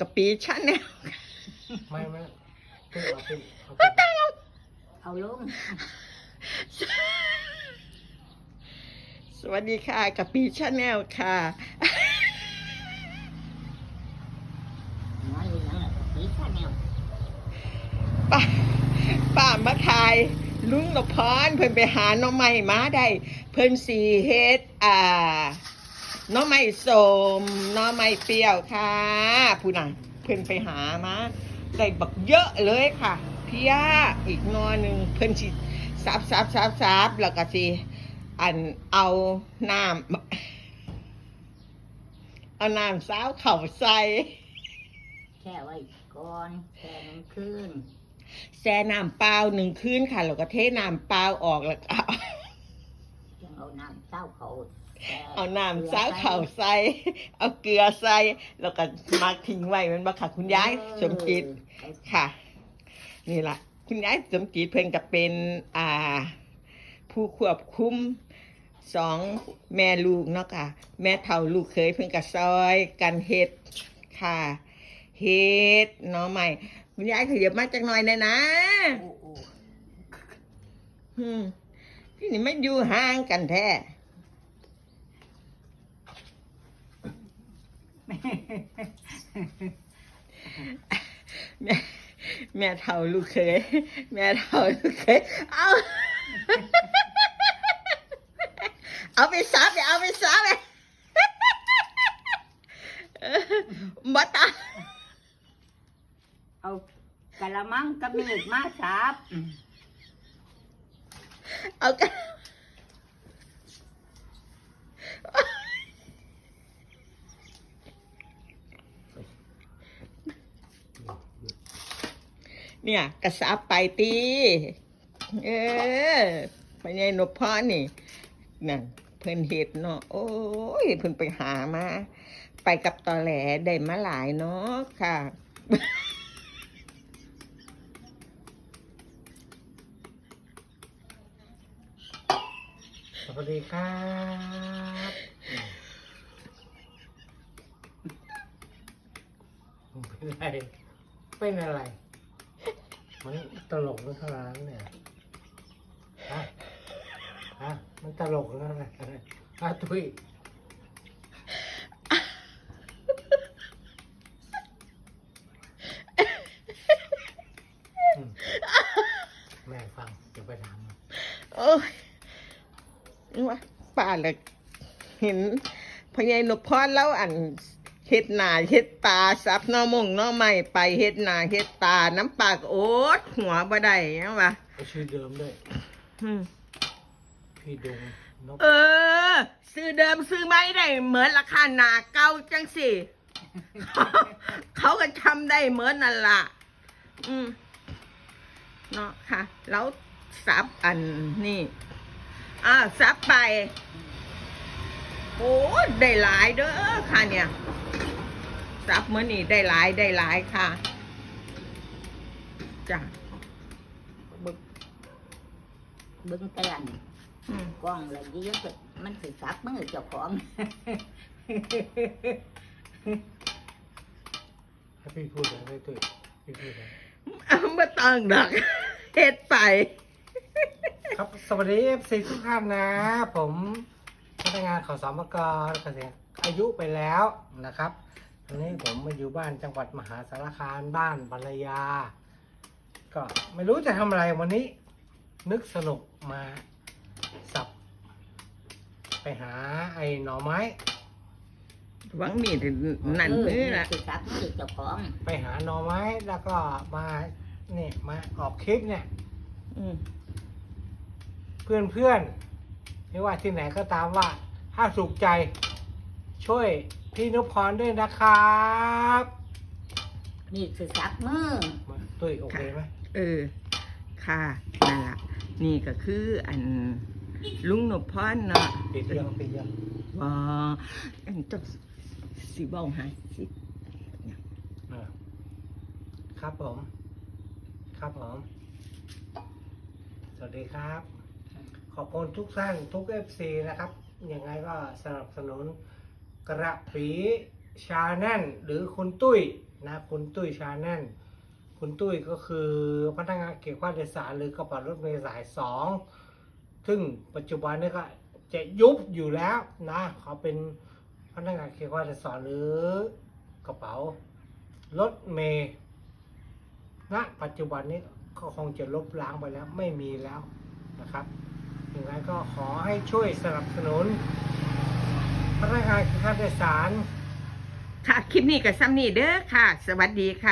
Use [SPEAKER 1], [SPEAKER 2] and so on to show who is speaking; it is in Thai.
[SPEAKER 1] กะปีชาแนล
[SPEAKER 2] ไม่ไม่ตุ้ยเอาตุ้ยเอาตุ้ย
[SPEAKER 3] เอาลง
[SPEAKER 1] สวัสดีค่ะกะปีชาแนลค่ะ
[SPEAKER 3] น้อยอยู่ยังไงปีชาแนล
[SPEAKER 1] ป้าป้ามาทาย ลุงนพรเพิ่นไปหาหน้องใหม่มาได้ เพิ่นสีเฮ็ดอ่าห น้องใหม่สมหน้องใหม่เปรี้ยวค่ะผู้น่ะเพิ่นไปหามาได้บักเยอะเลยค่ะ เพียอีกหนอหนึ่งเพิ่นสิซับซับซับซับแล้วก็สิอันเอาน้ำเอาน้ำสาวเข่าใส่
[SPEAKER 3] แช่ไว้ก่อนแช่น้ำคืน
[SPEAKER 1] แช่น้ำเปล่าหนึ่งคืนค่ะแล้วก็เทน้ำเปล่าออกแล้วก็เอา
[SPEAKER 3] ยังเอาน้ำเต้าเขาแช่
[SPEAKER 1] เอาน้ำสาวเข่าใส่ เอาเกลือใส่ แล้วก็มักทิ้งไว้แมันบ่ค่ะคุณยายสมจิต
[SPEAKER 3] เออ
[SPEAKER 1] ค่ะ นี่ล่ะ คุณยายสมจิตเพิ่นก็เป็นอ่า ผู้ควบคุมสองแม่ลูกเนาะค่ะ แม่เฒ่าลูกเคยเพิ่นก็ซอยกันเฮ็ดค่ะเฮ็ดเนาะใหม่คุณยายขยับมาจักหน่อยได้นะ
[SPEAKER 3] โอ้โอ้
[SPEAKER 1] อืมที่นี่ไม่อยู่ห่างกันแท้ แม่แม่เท่าลูกเคย แม่เท่าลูกเคย เอาเอาไปซับไปเอาไปซับไปเออบัตา
[SPEAKER 3] เอากะละมังกับมีดมาสับ
[SPEAKER 1] เอากัน เนี่ย กระซับไปตีเออไปไงนพพรนี่นั่นเพิ่นเห็ดเนาะโอ้ยเพิ่นไปหามา ไปกับตอแหลได้มาหลายเนาะค่ะ
[SPEAKER 2] สวัสดีครับเป็นอะไร เป็นอะไร มันตลกหรือเท่านั้นเนี่ยฮะฮะมันตลกหรืออะไรฮะตุ้ยแม่ฟังเดี๋ยวไปถามมัน
[SPEAKER 1] โอ้ยว่าป้าเลยเห็นพญายนพพรแล้วอัน เฮ็ดหนาเฮ็ดตาซับหน้อมงหน้อไม่ไปเฮ็ดหนาเฮ็ดตาน้ำปากโอ๊ตหัวบ่ได้ยังวะ
[SPEAKER 2] เอาชื่อเดิมด้วย
[SPEAKER 1] อืม
[SPEAKER 2] พี่ดงนก
[SPEAKER 1] เออ ซื้อเดิมซื้อไม่ได้ เหมือนราคาหนาเก่าจังสิ เขาก็ทำได้เหมือนนั่นล่ะ อืมเนาะค่ะ แล้วซับอันนี่อ่าซับไป โอ้ได้หลายเด้อค่ะเนี่ยซับมื่อนี่ได้หลายได้หลายค่ะจ้ะบึก
[SPEAKER 3] เบิ้งเตือน
[SPEAKER 1] อืม
[SPEAKER 3] กล้องเลยยิ่งจะมันสิสับมือเจ้าของ
[SPEAKER 2] ให้พี่พูดเลยได้ตุ้ยพี่พูดเลย
[SPEAKER 1] เอามาตั้งดักเฮ็ดไป
[SPEAKER 2] ครับสวัสดีเอฟซีทุกท่านนะ ผมพ นักงานขอสมกเกษียณอายุไปแล้วนะครับตอนนี้ผมมาอยู่บ้านจังหวัดมหาสารคามบ้านภรรยา ก็ไม่รู้จะทำอะไรวันนี้ นึกสนุกมาสับ ไปหาไอ้หน่อไม้
[SPEAKER 1] หวังมีดนั่นมือละ
[SPEAKER 3] สิสับมือเจ้าของ
[SPEAKER 2] ไปหาหน่อไม้แล้วก็มาเนี่ยมาออกคลิปเนี่ย
[SPEAKER 1] อืม
[SPEAKER 2] เพื่อนเพื่อนๆไม่ว่าที่ไหนก็ตามว่า ถ้าสุขใจ ช่วยพี่นุพพรด้วยนะครับ
[SPEAKER 3] นี่สิสับมือ
[SPEAKER 2] มาตุ้ยโอเคไหม
[SPEAKER 1] เออ ค่ะนั่นล่ะนี่ก็คืออันลุงนพพรเนาะ
[SPEAKER 2] ปิดยังปิดยัง
[SPEAKER 1] ว่าอันเจ้าสิเบ้าหาสิ
[SPEAKER 2] เออครับผม ครับผม สวัสดีครับ ขอบคุณทุกท่านทุกเอฟซีนะครับ ยังไงก็สนับสนุนกระปีชาแนลหรือคุณตุ้ยนะคุณตุ้ยชาแนนคุณตุ้ยก็คือพนักงานเก็บค่าโดยสารหรือกระเป๋ารถเมล์สายสองซึ่งปัจจุบันนี้ก็จะยุบอยู่แล้วนะเขาเป็นพนักงานเก็บค่าโดยสารหรือกระเป๋ารถเมล์ณปัจจุบันนี้ก็คงจะลบล้างไปแล้วไม่มีแล้วนะครับ ย่างไรก็ขอให้ช่วยสนับสนุนพนักงานเก็บค่าโดยสาร
[SPEAKER 1] ค่ะ คลิปนี้กับซ้ำนี่เด้อค่ะ สวัสดีค่ะ